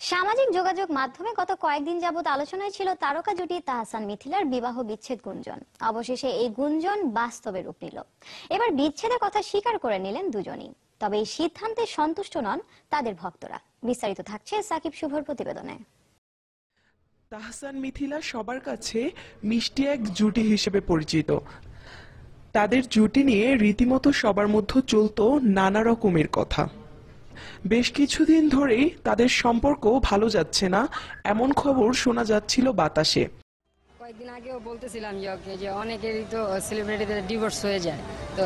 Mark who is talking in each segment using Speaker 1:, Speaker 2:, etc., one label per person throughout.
Speaker 1: সামাজিক যোগাযোগ মাধ্যমে গত কয়েকদিন যাবত আলোচনায় ছিল তারকা জুটি তাহসান মিথিলার বিবাহ বিচ্ছেদ গুঞ্জন। অবশেষে এই গুঞ্জন বাস্তবে রূপ নিল। এবার বিচ্ছেদের কথা স্বীকার করে নিলেন দুজনই। তবে এই সিদ্ধান্তে সন্তুষ্ট নন তাদের ভক্তরা। বিস্তারিত থাকছে সাকিব শুভর প্রতিবেদনে।
Speaker 2: তাহসান মিথিলা সবার কাছে মিষ্টি এক জুটি হিসেবে পরিচিত। তাদের জুটি নিয়ে রীতিমতো সবার মধ্যে চলতো নানা রকমের কথা। বেশ কিছুদিন ধরেই তাদের সম্পর্ক ভালো যাচ্ছে না এমন খবর শোনা যাচ্ছিল বাতাসে।
Speaker 3: কয়েকদিন আগেও বলতেছিলাম যে ওকে যে অনেকেরই তো সেলিব্রিটিদের ডিভোর্স হয়ে যায়। তো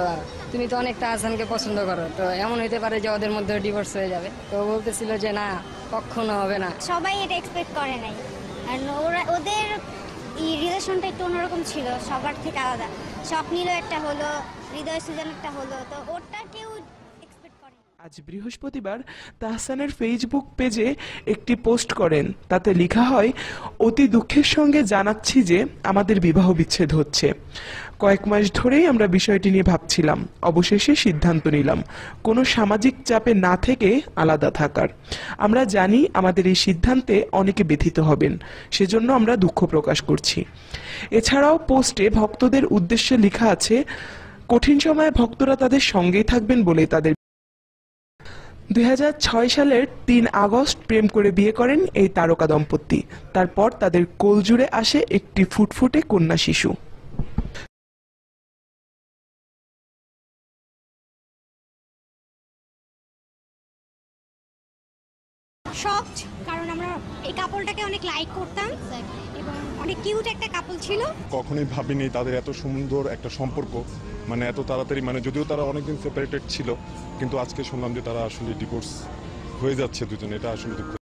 Speaker 3: তুমি তো অনেকটা আসানকে পছন্দ করো তো এমন হইতে পারে যে ওদের মধ্যে ডিভোর্স হয়ে যাবে। তো বলতেছিল যে না কখনো হবে না।
Speaker 4: সবাই এটা এক্সপেক্ট করে নাই। আর ওরা ওদের এই রিলেশনটা একটু অন্যরকম ছিল সবার থেকে আলাদা। স্বপ্নিল একটা হলো হৃদয় সুজন একটা হলো তো ওটা কেউ
Speaker 2: আজ বৃহস্পতিবার তাহসানের ফেসবুক পেজে একটি পোস্ট করেন। তাতে লেখা হয়, অতি দুঃখের সঙ্গে জানাচ্ছি যে আমাদের বিবাহ বিচ্ছেদ হচ্ছে। কয়েক মাস ধরেই আমরা বিষয়টি নিয়ে ভাবছিলাম। অবশেষে সিদ্ধান্ত নিলাম, কোনো সামাজিক চাপে না থেকে আলাদা থাকার। আমরা জানি আমাদের এই সিদ্ধান্তে অনেকে ব্যথিত হবেন, সেজন্য আমরা দুঃখ প্রকাশ করছি। এছাড়াও পোস্টে ভক্তদের উদ্দেশ্যে লেখা আছে, কঠিন সময়ে ভক্তরা তাদের সঙ্গেই থাকবেন বলে তাদের দু হাজার ছয় সালের তিন আগস্ট প্রেম করে বিয়ে করেন এই তারকা দম্পতি। তারপর তাদের কোলজুড়ে আসে একটি ফুটফুটে কন্যা শিশু।
Speaker 4: শকড কারণ আমরা এই কাপলটাকে অনেক লাইক করতাম। এবং অনেক কিউট একটা কাপল ছিল?
Speaker 5: কখনোই ভাবিনি তাদের এত সুন্দর একটা সম্পর্ক। মানে এত তাড়াতাড়ি মানে যদিও তারা অনেকদিন সেপারেটেড ছিল, কিন্তু আজকে শুনলাম যে তারা আসলে ডিভোর্স হয়ে যাচ্ছে দুজনে, এটা আসলে দুঃখ।